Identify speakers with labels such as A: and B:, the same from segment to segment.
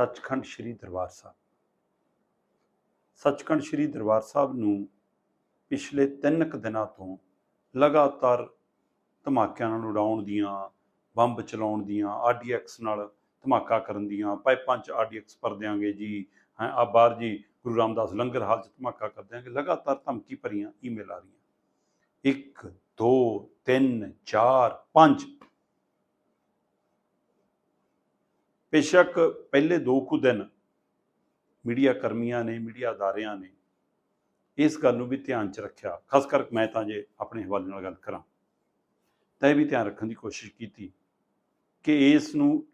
A: ਸੱਚਖੰਡ ਸ੍ਰੀ ਦਰਬਾਰ ਸਾਹਿਬ। ਸੱਚਖੰਡ ਸ੍ਰੀ ਦਰਬਾਰ ਸਾਹਿਬ ਨੂੰ ਪਿਛਲੇ ਤਿੰਨ ਕੁ ਦਿਨਾਂ ਤੋਂ ਲਗਾਤਾਰ ਧਮਾਕਿਆਂ ਨਾਲ ਉਡਾਉਣ ਦੀਆਂ, ਬੰਬ ਚਲਾਉਣ ਦੀਆਂ ਆਰਡੀਐਕਸ ਨਾਲ ਧਮਾਕਾ ਕਰਨ ਦੀਆਂ, ਪਾਈਪਾਂ 'ਚ ਆਰਡੀਐਕਸ ਭਰ ਦਿਆਂਗੇ ਜੀ, ਹੈ, ਆ ਬਾਹਰ ਜੀ ਗੁਰੂ ਰਾਮਦਾਸ ਲੰਗਰ ਹਾਲ 'ਚ ਧਮਾਕਾ ਕਰ ਦਿਆਂਗੇ ਲਗਾਤਾਰ ਧਮਕੀ ਭਰੀਆਂ ਈਮੇਲ ਆ ਰਹੀਆਂ। 1 2 3 4 5 ਬੇਸ਼ੱਕ ਪਹਿਲੇ ਦੋ ਕੁ ਦਿਨ ਮੀਡੀਆ ਕਰਮੀਆਂ ਨੇ, ਮੀਡੀਆ ਅਦਾਰਿਆਂ ਨੇ ਇਸ ਗੱਲ ਨੂੰ ਵੀ ਧਿਆਨ 'ਚ ਰੱਖਿਆ। ਖਾਸ ਕਰ ਮੈਂ ਤਾਂ ਜੇ ਆਪਣੇ ਹਵਾਲੇ ਨਾਲ ਗੱਲ ਕਰਾਂ, ਤਾਂ ਇਹ ਵੀ ਧਿਆਨ ਰੱਖਣ ਦੀ ਕੋਸ਼ਿਸ਼ ਕੀਤੀ ਕਿ ਇਸ ਨੂੰ,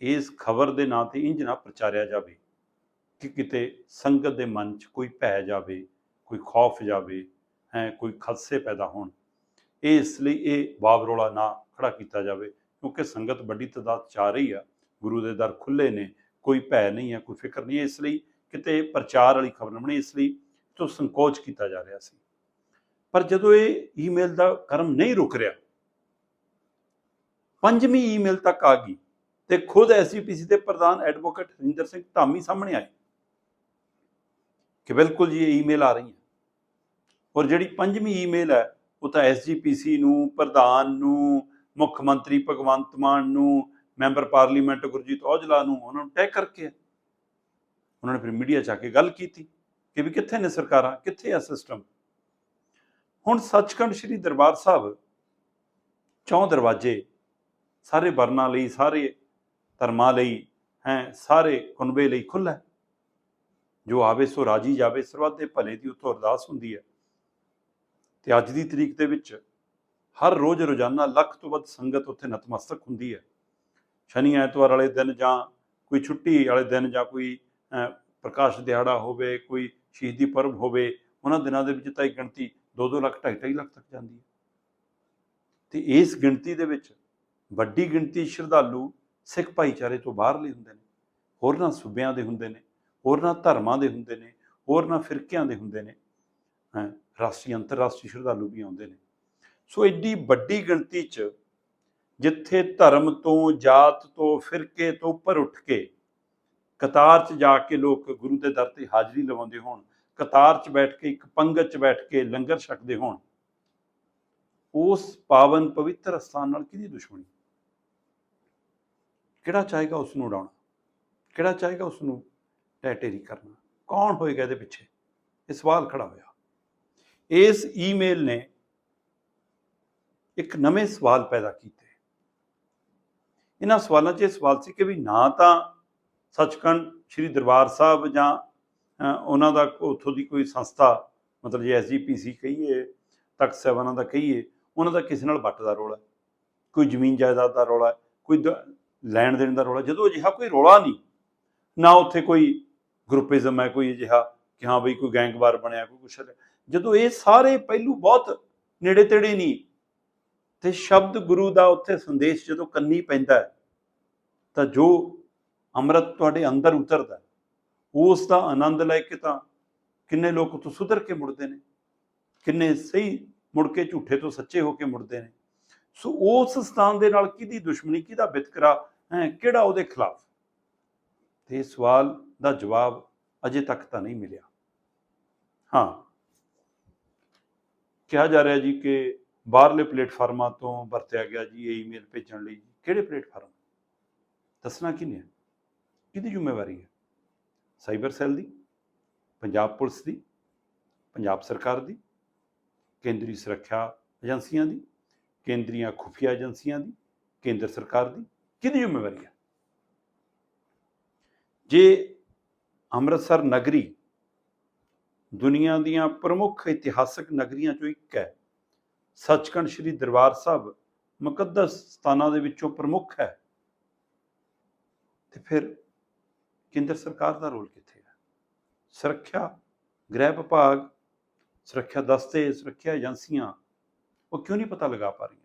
A: ਇਸ ਖਬਰ ਦੇ ਨਾਂ ਤੇ ਇੰਜ ਨਾ ਪ੍ਰਚਾਰਿਆ ਜਾਵੇ ਕਿ ਕਿਤੇ ਸੰਗਤ ਦੇ ਮਨ 'ਚ ਕੋਈ ਭੈ ਜਾਵੇ, ਕੋਈ ਖੌਫ ਜਾਵੇ, ਹੈ, ਕੋਈ ਖਦਸੇ ਪੈਦਾ ਹੋਣ। ਇਸ ਲਈ ਇਹ ਬਾਬਰੋਲਾ ਨਾ ਖੜਾ ਕੀਤਾ ਜਾਵੇ, ਕਿਉਂਕਿ ਸੰਗਤ ਵੱਡੀ ਤਦਾਦ ਚ ਆ ਰਹੀ ਆ। ਗੁਰੂ ਦੇ ਦਰ ਖੁੱਲੇ ਨੇ, ਕੋਈ ਭੈ ਨਹੀਂ ਹੈ, ਕੋਈ ਫਿਕਰ ਨਹੀਂ ਹੈ, ਇਸ ਲਈ ਕਿਤੇ ਪ੍ਰਚਾਰ ਵਾਲੀ ਖਬਰ ਨਾ ਬਣੇ ਇਸ ਲਈ ਤੋਂ ਸੰਕੋਚ ਕੀਤਾ ਜਾ ਰਿਹਾ ਸੀ। ਪਰ ਜਦੋਂ ਇਹ ਈਮੇਲ ਦਾ ਕਰਮ ਨਹੀਂ ਰੁਕ ਰਿਹਾ, ਪੰਜਵੀਂ ਈਮੇਲ ਤੱਕ ਆ ਗਈ ਤੇ ਖੁਦ ਐਸਜੀਪੀਸੀ ਦੇ ਪ੍ਰਧਾਨ ਐਡਵੋਕੇਟ ਹਰਿੰਦਰ ਸਿੰਘ ਧਾਮੀ ਸਾਹਮਣੇ ਆਏ ਕਿ ਬਿਲਕੁਲ ਜੀ ਇਹ ਈਮੇਲ ਆ ਰਹੀ ਹੈ। ਔਰ ਜਿਹੜੀ ਪੰਜਵੀਂ ਈਮੇਲ ਹੈ, ਉਹ ਤਾਂ ਐਸਜੀਪੀਸੀ ਨੂੰ, ਪ੍ਰਧਾਨ ਨੂੰ, ਮੁੱਖ ਮੰਤਰੀ ਭਗਵੰਤ ਮਾਨ ਨੂੰ ਮੈਂਬਰ ਪਾਰਲੀਮੈਂਟ ਗੁਰਜੀਤ ਔਜਲਾ ਨੂੰ, ਉਹਨਾਂ ਨੂੰ ਟੈਗ ਕਰਕੇ ਉਹਨਾਂ ਨੇ ਫਿਰ ਮੀਡੀਆ 'ਚ ਆ ਕੇ ਗੱਲ ਕੀਤੀ ਕਿ ਵੀ ਕਿੱਥੇ ਨੇ ਸਰਕਾਰਾਂ, ਕਿੱਥੇ ਆ ਸਿਸਟਮ ਹੁਣ ਸੱਚਖੰਡ ਸ੍ਰੀ ਦਰਬਾਰ ਸਾਹਿਬ ਚੌਂ ਦਰਵਾਜ਼ੇ, ਸਾਰੇ ਵਰਨਾਂ ਲਈ, ਸਾਰੇ ਧਰਮਾਂ ਲਈ, ਹੈ, ਸਾਰੇ ਕੁਨਬੇ ਲਈ ਖੁੱਲ੍ਹਾ ਜੋ ਆਵੇ ਸੋ ਰਾਜੀ ਜਾਵੇ ਸਰਬੱਤ ਦੇ ਭਲੇ ਦੀ ਉਤੋਂ ਅਰਦਾਸ ਹੁੰਦੀ ਹੈ। ਤੇ ਅੱਜ ਦੀ ਤਰੀਕ ਦੇ ਵਿੱਚ ਹਰ ਰੋਜ਼ ਰੋਜ਼ਾਨਾ ਲੱਖ ਤੋਂ ਵੱਧ ਸੰਗਤ ਉੱਥੇ ਨਤਮਸਤਕ ਹੁੰਦੀ ਹੈ। ਸ਼ਨੀ ਐਤਵਾਰ ਵਾਲੇ ਦਿਨ ਜਾਂ ਕੋਈ ਛੁੱਟੀ ਵਾਲੇ ਦਿਨ ਜਾਂ ਕੋਈ ਪ੍ਰਕਾਸ਼ ਦਿਹਾੜਾ ਹੋਵੇ, ਕੋਈ ਸ਼ਹੀਦੀ ਪਰਬ ਹੋਵੇ, ਉਹਨਾਂ ਦਿਨਾਂ ਦੇ ਵਿੱਚ ਤਾਂ ਇਹ ਗਿਣਤੀ 2-2 ਲੱਖ 2.5 ਲੱਖ ਤੱਕ ਜਾਂਦੀ ਹੈ। ਤੇ ਇਸ ਗਿਣਤੀ ਦੇ ਵਿੱਚ ਵੱਡੀ ਗਿਣਤੀ ਸ਼ਰਧਾਲੂ ਸਿੱਖ ਭਾਈਚਾਰੇ ਤੋਂ ਬਾਹਰਲੇ ਹੁੰਦੇ ਨੇ। ਹੋਰਨਾਂ ਸੂਬਿਆਂ ਦੇ ਹੁੰਦੇ ਨੇ ਹੋਰਨਾਂ ਧਰਮਾਂ ਦੇ ਹੁੰਦੇ ਨੇ ਹੋਰਨਾਂ ਫਿਰਕਿਆਂ ਦੇ ਹੁੰਦੇ ਨੇ ਰਾਸ਼ਟਰੀ, ਅੰਤਰਰਾਸ਼ਟਰੀ ਸ਼ਰਧਾਲੂ ਵੀ ਆਉਂਦੇ ਨੇ। ਸੋ ਐਡੀ ਵੱਡੀ ਗਿਣਤੀ 'ਚ ਜਿੱਥੇ ਧਰਮ ਤੋਂ, ਜਾਤ ਤੋਂ, ਫਿਰਕੇ ਤੋਂ ਉੱਪਰ ਉੱਠ ਕੇ ਕਤਾਰ 'ਚ ਜਾ ਕੇ ਲੋਕ ਗੁਰੂ ਦੇ ਦਰ ਤੇ ਹਾਜ਼ਰੀ ਲਵਾਉਂਦੇ ਹੋਣ, ਕਤਾਰ 'ਚ ਬੈਠ ਕੇ, ਇੱਕ ਪੰਗਤ 'ਚ ਬੈਠ ਕੇ ਲੰਗਰ ਛਕਦੇ ਹੋਣ, ਉਸ ਪਾਵਨ ਪਵਿੱਤਰ ਸਥਾਨ ਨਾਲ ਕਿਹਦੀ ਦੁਸ਼ਮਣੀ? ਕਿਹੜਾ ਚਾਹੇਗਾ ਉਸ ਨੂੰ ਉਡਾਉਣਾ? ਕਿਹੜਾ ਚਾਹੇਗਾ ਉਸ ਨੂੰ ਟੈਟੇਰੀ ਕਰਨਾ? ਕੌਣ ਹੋਏਗਾ ਇਹਦੇ ਪਿੱਛੇ? ਇਹ ਸਵਾਲ ਖੜਾ ਹੋਇਆ। ਇਸ ਈਮੇਲ ਨੇ ਇੱਕ ਨਵੇਂ ਸਵਾਲ ਪੈਦਾ ਕੀਤੇ। ਇਹਨਾਂ ਸਵਾਲਾਂ 'ਚ ਇਹ ਸਵਾਲ ਸੀ ਕਿ ਵੀ ਨਾ ਤਾਂ ਸੱਚਖੰਡ ਸ੍ਰੀ ਦਰਬਾਰ ਸਾਹਿਬ ਜਾਂ ਉਹਨਾਂ ਦਾ ਉੱਥੋਂ ਦੀ ਕੋਈ ਸੰਸਥਾ, ਮਤਲਬ ਜੇ ਐਸਜੀਪੀਸੀ ਕਹੀਏ, ਤਖਤ ਸਾਹਿਬਾਨਾਂ ਦਾ ਕਹੀਏ, ਉਹਨਾਂ ਦਾ ਕਿਸੇ ਨਾਲ ਵੱਟ ਦਾ ਰੋਲਾ ਕੋਈ ਜ਼ਮੀਨ ਜਾਇਦਾਦ ਦਾ ਰੋਲਾ ਕੋਈ ਦ- ਲੈਣ ਦੇਣ ਦਾ ਰੋਲਾ ਜਦੋਂ ਅਜਿਹਾ ਕੋਈ ਰੋਲਾ ਨਹੀਂ, ਨਾ ਉੱਥੇ ਕੋਈ ਗਰੁੱਪਿਜ਼ਮ ਹੈ, ਕੋਈ ਅਜਿਹਾ ਕਿ ਹਾਂ ਬਈ ਕੋਈ ਗੈਂਗਵਾਰ ਬਣਿਆ, ਕੋਈ ਕੁਛ ਜਦੋਂ ਇਹ ਸਾਰੇ ਪਹਿਲੂ ਬਹੁਤ ਨੇੜੇ ਤੇੜੇ ਨਹੀਂ, ਤੇ ਸ਼ਬਦ ਗੁਰੂ ਦਾ ਉੱਥੇ ਸੰਦੇਸ਼ ਜਦੋਂ ਕੰਨੀ ਪੈਂਦਾ ਹੈ ਤਾਂ ਜੋ ਅੰਮ੍ਰਿਤ ਤੁਹਾਡੇ ਅੰਦਰ ਉਤਰਦਾ ਉਸ ਦਾ ਆਨੰਦ ਲੈ ਕੇ ਤਾਂ ਕਿੰਨੇ ਲੋਕ ਉੱਥੋਂ ਸੁਧਰ ਕੇ ਮੁੜਦੇ ਨੇ, ਕਿੰਨੇ ਸਹੀ ਮੁੜ ਕੇ ਝੂਠੇ ਤੋਂ ਸੱਚੇ ਹੋ ਕੇ ਮੁੜਦੇ ਨੇ। ਸੋ ਉਸ ਸਥਾਨ ਦੇ ਨਾਲ ਕਿਹਦੀ ਦੁਸ਼ਮਣੀ, ਕਿਹਦਾ ਵਿਤਕਰਾ ਹੈ, ਕਿਹੜਾ ਉਹਦੇ ਖਿਲਾਫ? ਤੇ ਸਵਾਲ ਦਾ ਜਵਾਬ ਅਜੇ ਤੱਕ ਤਾਂ ਨਹੀਂ ਮਿਲਿਆ। ਹਾਂ। ਕਿਹਾ ਜਾ ਰਿਹਾ ਜੀ ਕਿ ਬਾਹਰਲੇ ਪਲੇਟਫਾਰਮਾਂ ਤੋਂ ਵਰਤਿਆ ਗਿਆ ਜੀ, ਇਹ ਈਮੇਲ ਭੇਜਣ ਲਈ ਕਿਹੜੇ ਪਲੇਟਫਾਰਮ? ਦੱਸਣਾ ਕਿਹਨੇ ਹੈ ਕਿਹਦੀ ਜ਼ਿੰਮੇਵਾਰੀ ਹੈ? ਸਾਈਬਰ ਸੈੱਲ ਦੀ, ਪੰਜਾਬ ਪੁਲਿਸ ਦੀ, ਪੰਜਾਬ ਸਰਕਾਰ ਦੀ, ਕੇਂਦਰੀ ਸੁਰੱਖਿਆ ਏਜੰਸੀਆਂ ਦੀ, ਕੇਂਦਰੀਆਂ ਖੁਫੀਆ ਏਜੰਸੀਆਂ ਦੀ, ਕੇਂਦਰ ਸਰਕਾਰ ਦੀ, ਕਿਹਦੀ ਜ਼ਿੰਮੇਵਾਰੀ ਹੈ? ਜੇ ਅੰਮ੍ਰਿਤਸਰ ਨਗਰੀ ਦੁਨੀਆ ਦੀਆਂ ਪ੍ਰਮੁੱਖ ਇਤਿਹਾਸਕ ਨਗਰੀਆਂ ਚੋਂ ਇੱਕ ਹੈ, ਸੱਚਖੰਡ ਸ੍ਰੀ ਦਰਬਾਰ ਸਾਹਿਬ ਮੁਕੱਦਸ ਸਥਾਨਾਂ ਦੇ ਵਿੱਚੋਂ ਪ੍ਰਮੁੱਖ ਹੈ ਤੇ ਫਿਰ ਕੇਂਦਰ ਸਰਕਾਰ ਦਾ ਰੋਲ ਕਿੱਥੇ ਹੈ? ਸੁਰੱਖਿਆ ਗ੍ਰਹਿ ਵਿਭਾਗ ਸੁਰੱਖਿਆ ਦਸਤੇ ਸੁਰੱਖਿਆ ਏਜੰਸੀਆਂ ਉਹ ਕਿਉਂ ਨਹੀਂ ਪਤਾ ਲਗਾ ਪਾ ਰਹੀਆਂ?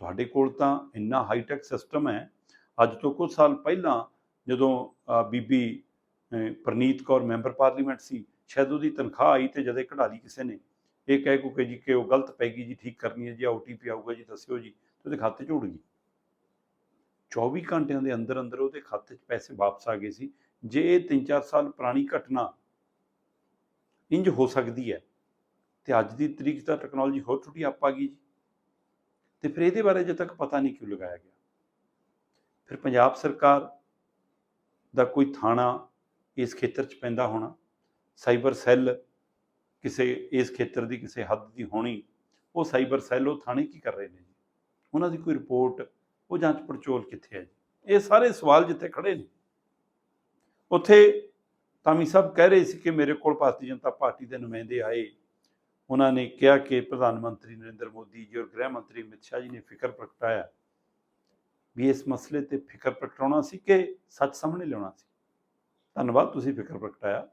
A: ਤੁਹਾਡੇ ਕੋਲ ਤਾਂ ਇੰਨਾ ਹਾਈਟੈਕ ਸਿਸਟਮ ਹੈ। ਅੱਜ ਤੋਂ ਕੁਝ ਸਾਲ ਪਹਿਲਾਂ ਜਦੋਂ ਬੀਬੀ ਅ, ਪ੍ਰਨੀਤ ਕੌਰ ਮੈਂਬਰ ਪਾਰਲੀਮੈਂਟ ਸੀ ਸ਼ਾਇਦ ਉਹਦੀ ਤਨਖਾਹ ਆਈ ਤੇ ਜਦੇ ਕਢਾ ਲਈ ਕਿਸੇ ਨੇ ਇਹ ਕਹਿ ਕੋ ਕੇ ਜੀ ਕਿ ਉਹ ਗਲਤ ਪੈ ਗਈ ਜੀ ਠੀਕ ਕਰਨੀ ਹੈ ਜੀ ਓਟੀਪੀ ਆਊਗਾ ਜੀ ਦੱਸਿਓ ਜੀ ਤੇ ਉਹਦੇ ਖਾਤੇ 'ਚ ਉੜ ਗਈ। 24 ਘੰਟਿਆਂ ਦੇ ਅੰਦਰ ਅੰਦਰ ਉਹਦੇ ਖਾਤੇ 'ਚ ਪੈਸੇ ਵਾਪਸ ਆ ਗਏ ਸੀ। ਜੇ ਇਹ 3-4 ਸਾਲ ਪੁਰਾਣੀ ਘਟਨਾ ਇੰਜ ਹੋ ਸਕਦੀ ਹੈ, ਤੇ ਅੱਜ ਦੀ ਤਰੀਕ ਤਾਂ ਟੈਕਨੋਲੋਜੀ ਹੋਰ ਟੁੱਟੀ ਆ ਗਈ ਜੀ। ਤੇ ਫਿਰ ਇਹਦੇ ਬਾਰੇ ਅਜੇ ਤੱਕ ਪਤਾ ਨਹੀਂ ਕਿਉਂ ਲਗਾਇਆ ਗਿਆ। ਫਿਰ ਪੰਜਾਬ ਸਰਕਾਰ ਦਾ ਕੋਈ ਥਾਣਾ ਇਸ ਖੇਤਰ 'ਚ ਪੈਂਦਾ ਹੋਣਾ, ਸਾਈਬਰ ਸੈੱਲ ਕਿਸੇ ਇਸ ਖੇਤਰ ਦੀ ਕਿਸੇ ਹੱਦ ਦੀ ਹੋਣੀ, ਉਹ ਸਾਈਬਰ ਸੈੱਲ ਉਹ ਥਾਣੇ ਕੀ ਕਰ ਰਹੇ ਨੇ ਜੀ? ਉਹਨਾਂ ਦੀ ਕੋਈ ਰਿਪੋਰਟ ਉਹ ਜਾਂਚ ਪੜਚੋਲ ਕਿੱਥੇ ਹੈ ਜੀ? ਇਹ ਸਾਰੇ ਸਵਾਲ ਜਿੱਥੇ ਖੜੇ ਨੇ। ਉੱਥੇ ਤਾਮੀ ਸਾਹਿਬ ਕਹਿ ਰਹੇ ਸੀ ਕਿ ਮੇਰੇ ਕੋਲ ਭਾਰਤੀ ਜਨਤਾ ਪਾਰਟੀ ਦੇ ਨੁਮਾਇੰਦੇ ਆਏ। ਉਹਨਾਂ ਨੇ ਕਿਹਾ ਕਿ ਪ੍ਰਧਾਨ ਮੰਤਰੀ ਨਰਿੰਦਰ ਮੋਦੀ ਜੀ ਔਰ ਗ੍ਰਹਿ ਮੰਤਰੀ ਅਮਿਤ ਸ਼ਾਹ ਜੀ ਨੇ ਫਿਕਰ ਪ੍ਰਗਟਾਇਆ। ਵੀ ਇਸ ਮਸਲੇ ਤੇ ਫਿਕਰ ਪ੍ਰਗਟਾਉਣਾ ਸੀ ਕਿ ਸੱਚ ਸਾਹਮਣੇ ਲਿਆਉਣਾ ਸੀ? ਧੰਨਵਾਦ, ਤੁਸੀਂ ਫਿਕਰ ਪ੍ਰਗਟਾਇਆ।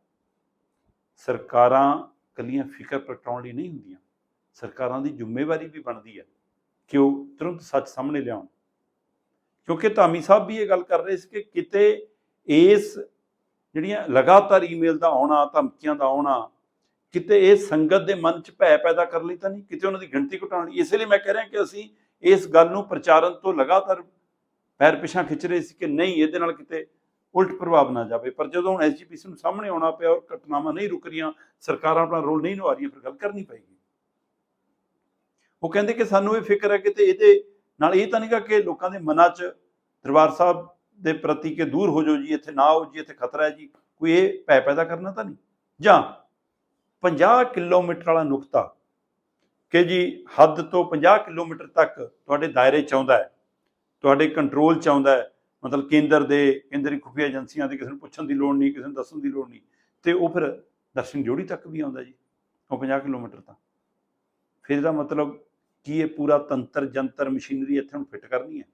A: ਸਰਕਾਰਾਂ ਕੱਲੀਆਂ ਫਿਕਰ ਪ੍ਰਗਟਾਉਣ ਲਈ ਨਹੀਂ ਹੁੰਦੀਆਂ। ਸਰਕਾਰਾਂ ਦੀ ਜ਼ਿੰਮੇਵਾਰੀ ਵੀ ਬਣਦੀ ਹੈ ਕਿ ਉਹ ਤੁਰੰਤ ਸੱਚ ਸਾਹਮਣੇ ਲਿਆਉਣ। ਕਿਉਂਕਿ ਧਾਮੀ ਸਾਹਿਬ ਵੀ ਇਹ ਗੱਲ ਕਰ ਰਹੇ ਸੀ ਕਿ ਕਿਤੇ ਇਸ ਜਿਹੜੀਆਂ ਲਗਾਤਾਰ ਈਮੇਲ ਦਾ ਆਉਣਾ, ਧਮਕੀਆਂ ਦਾ ਆਉਣਾ, ਕਿਤੇ ਇਹ ਸੰਗਤ ਦੇ ਮਨ 'ਚ ਭੈ ਪੈਦਾ ਕਰ ਲਈ ਤਾਂ ਨਹੀਂ, ਕਿਤੇ ਉਹਨਾਂ ਦੀ ਗਿਣਤੀ ਘਟਾਉਣ ਲਈ। ਇਸੇ ਲਈ ਮੈਂ ਕਹਿ ਰਿਹਾ ਕਿ ਅਸੀਂ ਇਸ ਗੱਲ ਨੂੰ ਪ੍ਰਚਾਰਨ ਤੋਂ ਲਗਾਤਾਰ ਪੈਰ ਪਿਛਾਂ ਖਿੱਚ ਰਹੇ ਸੀ ਕਿ ਨਹੀਂ, ਇਹਦੇ ਨਾਲ ਕਿਤੇ ਉਲਟ ਪ੍ਰਭਾਵ ਨਾ ਜਾਵੇ। ਪਰ ਜਦੋਂ ਹੁਣ ਐਸਜੀਪੀਸੀ ਨੂੰ ਸਾਹਮਣੇ ਆਉਣਾ ਪਿਆ ਔਰ ਘਟਨਾਵਾਂ ਨਹੀਂ ਰੁਕ ਰਹੀਆਂ, ਸਰਕਾਰਾਂ ਆਪਣਾ ਰੋਲ ਨਹੀਂ ਨਿਭਾ ਰਹੀਆਂ, ਫਿਰ ਗੱਲ ਕਰਨੀ ਪਏਗੀ। ਉਹ ਕਹਿੰਦੇ ਕਿ ਸਾਨੂੰ ਇਹ ਫਿਕਰ ਹੈ ਕਿ ਤੇ ਇਹਦੇ ਨਾਲ ਇਹ ਤਾਂ ਨਹੀਂਗਾ ਕਿ ਲੋਕਾਂ ਦੇ ਮਨਾਂ 'ਚ ਦਰਬਾਰ ਸਾਹਿਬ ਦੇ ਪ੍ਰਤੀ ਕਿ ਦੂਰ ਹੋ ਜਾਓ ਜੀ, ਇੱਥੇ ਨਾ ਆਓ ਜੀ, ਇੱਥੇ ਖਤਰਾ ਹੈ ਜੀ, ਕੋਈ ਇਹ ਭੈ ਪੈਦਾ ਕਰਨਾ ਤਾਂ ਨਹੀਂ ਜਾਂ 50 ਕਿਲੋਮੀਟਰ ਵਾਲਾ ਨੁਕਤਾ ਕਿ ਜੀ ਹੱਦ ਤੋਂ 50 ਕਿਲੋਮੀਟਰ ਤੱਕ ਤੁਹਾਡੇ ਦਾਇਰੇ ਚ ਆਉਂਦਾ ਹੈ, ਤੁਹਾਡੇ ਕੰਟਰੋਲ ਚ ਆਉਂਦਾ ਹੈ, ਮਤਲਬ ਕੇਂਦਰ ਦੇ, ਕੇਂਦਰੀ ਖੁਫੀਆ ਏਜੰਸੀਆਂ ਦੇ ਕਿਸੇ ਨੂੰ ਪੁੱਛਣ ਦੀ ਲੋੜ ਨਹੀਂ, ਕਿਸੇ ਨੂੰ ਦੱਸਣ ਦੀ ਲੋੜ ਨਹੀਂ, ਤੇ ਉਹ ਫਿਰ ਦਰਸ਼ਨ ਜੋੜੀ ਤੱਕ ਵੀ ਆਉਂਦਾ ਜੀ, ਉਹ 50 ਕਿਲੋਮੀਟਰ ਤਾਂ। ਫਿਰ ਇਹਦਾ ਮਤਲਬ ਕੀ ਇਹ ਪੂਰਾ ਤੰਤਰ, ਜੰਤਰ, ਮਸ਼ੀਨਰੀ ਇੱਥੇ ਨੂੰ ਫਿੱਟ ਕਰਨੀ ਹੈ?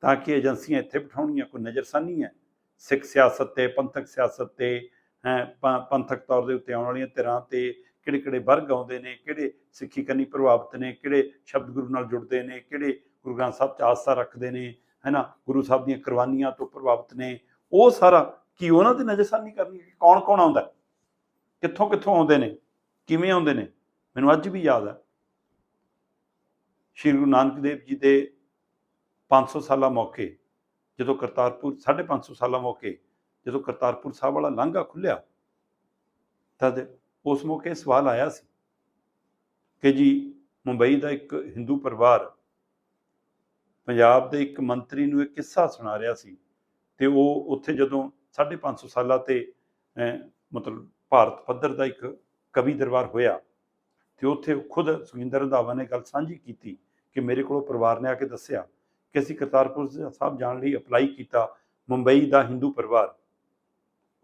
A: ਤਾਂ ਕਿ ਏਜੰਸੀਆਂ ਇੱਥੇ ਬਿਠਾਉਣੀਆਂ ਕੋਈ ਨਜ਼ਰਸਾਨੀ ਹੈ? ਸਿੱਖ ਸਿਆਸਤ ਤੇ ਪੰਥਕ ਸਿਆਸਤ ਤੇ, ਹੈ ਪੰਥਕ ਤੌਰ ਦੇ ਉੱਤੇ ਆਉਣ ਵਾਲੀਆਂ ਧਿਰਾਂ ਤੇ ਕਿਹੜੇ ਕਿਹੜੇ ਵਰਗ ਆਉਂਦੇ ਨੇ, ਕਿਹੜੇ ਸਿੱਖੀ ਕੰਨੀ ਪ੍ਰਭਾਵਿਤ ਨੇ, ਕਿਹੜੇ ਸ਼ਬਦ ਗੁਰੂ ਨਾਲ ਜੁੜਦੇ ਨੇ, ਕਿਹੜੇ ਗੁਰੂ ਗ੍ਰੰਥ ਸਾਹਿਬ 'ਚ ਆਸਥਾ ਰੱਖਦੇ ਨੇ, ਹੈਨਾ, ਗੁਰੂ ਸਾਹਿਬ ਦੀਆਂ ਕੁਰਬਾਨੀਆਂ ਤੋਂ ਪ੍ਰਭਾਵਿਤ ਨੇ, ਉਹ ਸਾਰਾ ਕੀ ਉਹਨਾਂ 'ਤੇ ਨਜ਼ਰਸਾਨੀ ਕਰਨੀ ਹੈ? ਕੌਣ ਕੌਣ ਆਉਂਦਾ? ਕਿੱਥੋਂ ਕਿੱਥੋਂ ਆਉਂਦੇ ਨੇ? ਕਿਵੇਂ ਆਉਂਦੇ ਨੇ? ਮੈਨੂੰ ਅੱਜ ਵੀ ਯਾਦ ਹੈ ਸ਼੍ਰੀ ਗੁਰੂ ਨਾਨਕ ਦੇਵ ਜੀ ਦੇ 500 ਸਾਲਾ ਮੌਕੇ, ਜਦੋਂ ਕਰਤਾਰਪੁਰ 550 ਸਾਲਾ ਮੌਕੇ, ਜਦੋਂ ਕਰਤਾਰਪੁਰ ਸਾਹਿਬ ਵਾਲਾ ਲਾਂਘਾ ਖੁੱਲਿਆ ਤਦ ਉਸ ਮੌਕੇ ਸਵਾਲ ਆਇਆ ਸੀ ਕਿ ਜੀ ਮੁੰਬਈ ਦਾ ਇੱਕ ਹਿੰਦੂ ਪਰਿਵਾਰ ਪੰਜਾਬ ਦੇ ਇੱਕ ਮੰਤਰੀ ਨੂੰ ਇੱਕ ਕਿੱਸਾ ਸੁਣਾ ਰਿਹਾ ਸੀ ਤੇ ਉਹ ਉੱਥੇ ਜਦੋਂ 550 ਸਾਲਾਂ ਤੇ ਮਤਲਬ ਭਾਰਤ ਪੱਧਰ ਦਾ ਇੱਕ ਕਵੀ ਦਰਬਾਰ ਹੋਇਆ, ਤੇ ਉੱਥੇ ਖੁਦ ਸੁਖਿੰਦਰ ਰੰਧਾਵਾ ਨੇ ਗੱਲ ਸਾਂਝੀ ਕੀਤੀ ਕਿ ਮੇਰੇ ਕੋਲ ਪਰਿਵਾਰ ਨੇ ਆ ਕੇ ਦੱਸਿਆ ਕਿ ਅਸੀਂ ਕਰਤਾਰਪੁਰ ਸਾਹਿਬ ਜਾਣ ਲਈ ਅਪਲਾਈ ਕੀਤਾ ਮੁੰਬਈ ਦਾ ਹਿੰਦੂ ਪਰਿਵਾਰ।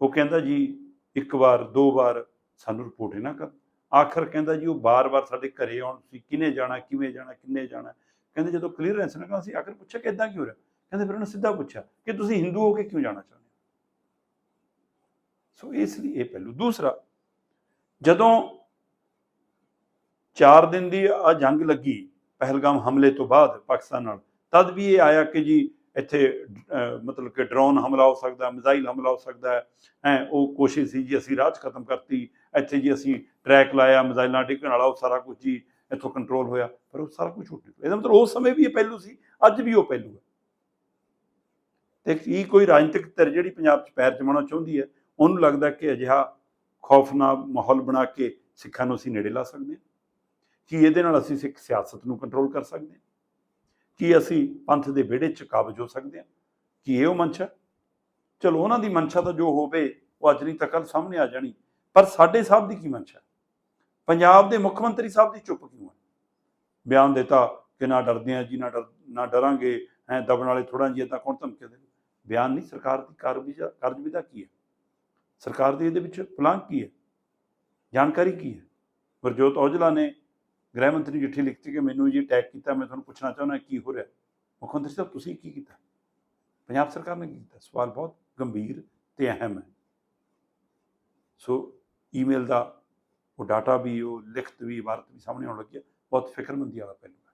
A: ਉਹ ਕਹਿੰਦਾ ਜੀ, ਇੱਕ ਵਾਰ, ਦੋ ਵਾਰ ਸਾਨੂੰ ਰਿਪੋਰਟ ਹੀ ਨਾ ਕਰ। ਆਖਰ ਕਹਿੰਦਾ ਜੀ, ਉਹ ਬਾਰ-ਬਾਰ ਸਾਡੇ ਘਰੇ ਆਉਣ, ਤੁਸੀਂ ਕਿਨੇ ਜਾਣਾ, ਕਿਵੇਂ ਜਾਣਾ, ਕਿੰਨੇ ਜਾਣਾ? ਕਹਿੰਦੇ ਜਦੋਂ ਕਲੀਅਰੈਂਸ ਨਾ ਅਸੀਂ ਆਖਰ ਪੁੱਛਿਆ ਕਿ ਕਿਦਾਂ ਕਿਉਂ ਹੋ ਰਿਹਾ? ਕਹਿੰਦੇ ਫਿਰ ਉਹਨੇ ਸਿੱਧਾ ਪੁੱਛਿਆ ਕਿ ਤੁਸੀਂ ਹਿੰਦੂ ਹੋ ਕੇ ਕਿਉਂ ਜਾਣਾ ਚਾਹੁੰਦੇ ਹੋ? ਸੋ ਇਸ ਲਈ ਇਹ ਪਹਿਲੂ। ਦੂਸਰਾ, ਜਦੋਂ 4 ਦਿਨ ਦੀ ਆ ਜੰਗ ਲੱਗੀ ਪਹਿਲਗਾਮ ਹਮਲੇ ਤੋਂ ਬਾਅਦ ਪਾਕਿਸਤਾਨ ਨਾਲ। ਤਦ ਵੀ ਇਹ ਆਇਆ ਕਿ ਜੀ ਇੱਥੇ ਮਤਲਬ ਕਿ ਡਰੋਨ ਹਮਲਾ ਹੋ ਸਕਦਾ ਮਿਜ਼ਾਈਲ ਹਮਲਾ ਹੋ ਸਕਦਾ ਹੈ। ਹੈਂ, ਉਹ ਕੋਸ਼ਿਸ਼ ਸੀ ਜੀ ਅਸੀਂ ਰਾਹ 'ਚ ਖਤਮ ਕਰਤੀ। ਇੱਥੇ ਜੀ ਅਸੀਂ ਟਰੈਕ ਲਾਇਆ ਮਿਜ਼ਾਈਲਾਂ ਡਿੱਗਣ ਵਾਲਾ ਉਹ ਸਾਰਾ ਕੁਝ ਜੀ ਇੱਥੋਂ ਕੰਟਰੋਲ ਹੋਇਆ। ਪਰ ਉਹ ਸਾਰਾ ਕੁਝ ਛੁੱਟ ਗਿਆ ਇਹਦਾ ਮਤਲਬ ਉਸ ਸਮੇਂ ਵੀ ਇਹ ਪਹਿਲੂ ਸੀ ਅੱਜ ਵੀ ਉਹ ਪਹਿਲੂ ਹੈ। ਤੇ ਕੀ ਕੋਈ ਰਾਜਨੀਤਿਕ ਧਿਰ ਜਿਹੜੀ ਪੰਜਾਬ 'ਚ ਪੈਰ ਜਮਾਉਣਾ ਚਾਹੁੰਦੀ ਹੈ ਉਹਨੂੰ ਲੱਗਦਾ ਕਿ ਅਜਿਹਾ ਖੌਫਨਾਕ ਮਾਹੌਲ ਬਣਾ ਕੇ ਸਿੱਖਾਂ ਨੂੰ ਅਸੀਂ ਨੇੜੇ ਲਾ ਸਕਦੇ ਹਾਂ। ਕੀ ਇਹਦੇ ਨਾਲ ਅਸੀਂ ਸਿੱਖ ਸਿਆਸਤ ਨੂੰ ਕੰਟਰੋਲ ਕਰ ਸਕਦੇ ਹਾਂ? ਕੀ ਅਸੀਂ ਪੰਥ ਦੇ ਵਿਹੜੇ 'ਚ ਕਾਬਜ ਹੋ ਸਕਦੇ ਹਾਂ? ਕੀ ਇਹ ਉਹ ਮਨਸ਼ਾ ਚਲੋ, ਉਹਨਾਂ ਦੀ ਮਨਸ਼ਾ ਤਾਂ ਜੋ ਹੋਵੇ, ਉਹ ਅੱਜ ਨਹੀਂ ਤਾਂ ਕੱਲ ਸਾਹਮਣੇ ਆ ਜਾਣੀ। ਪਰ ਸਾਡੇ ਸਾਹਿਬ ਦੀ ਕੀ ਮਨਸ਼ਾ ਪੰਜਾਬ ਦੇ ਮੁੱਖ ਮੰਤਰੀ ਸਾਹਿਬ ਦੀ ਚੁੱਪ ਕਿਉਂ ਹੈ? ਬਿਆਨ ਦਿੱਤਾ ਕਿ ਨਾ ਡਰਦੇ ਆ ਜੀ, ਨਾ ਡਰ, ਨਾ ਡਰਾਂਗੇ ਐ ਦਬਣ ਵਾਲੇ ਥੋੜਾ ਜਿਹਾ ਤਾਂ ਕੌਣ ਧਮਕੇ ਦੇ ਬਿਆਨ ਨਹੀਂ, ਸਰਕਾਰ ਦੀ ਕਾਰਜਵਿਧਾ ਕਾਰਜਵਿਧਾ ਕੀ ਹੈ? ਸਰਕਾਰ ਦੀ ਇਹਦੇ ਵਿੱਚ ਪਲਾਨ ਕੀ ਹੈ? ਜਾਣਕਾਰੀ ਕੀ ਹੈ? ਗੁਰਜੋਤ ਔਜਲਾ ਨੇ ਗ੍ਰਹਿ ਮੰਤਰੀ ਨੂੰ ਚਿੱਠੀ ਲਿਖਤੀ ਕਿ ਮੈਨੂੰ ਜੀ ਅਟੈਕ ਕੀਤਾ, ਮੈਂ ਤੁਹਾਨੂੰ ਪੁੱਛਣਾ ਚਾਹੁੰਦਾ ਕੀ ਹੋ ਰਿਹਾ? ਮੁੱਖ ਮੰਤਰੀ ਸਾਹਿਬ, ਤੁਸੀਂ ਕੀ ਕੀਤਾ? ਪੰਜਾਬ ਸਰਕਾਰ ਨੇ ਕੀ ਕੀਤਾ? ਸਵਾਲ ਬਹੁਤ ਗੰਭੀਰ ਤੇ ਅਹਿਮ ਹੈ। ਸੋ ਈਮੇਲ ਦਾ ਉਹ ਡਾਟਾ ਵੀ, ਉਹ ਲਿਖਤ ਵੀ ਇਬਾਰਤ ਵੀ ਸਾਹਮਣੇ ਆਉਣ ਲੱਗਿਆ ਬਹੁਤ ਫਿਕਰਮੰਦੀ ਵਾਲਾ ਪਹਿਲੂ ਹੈ।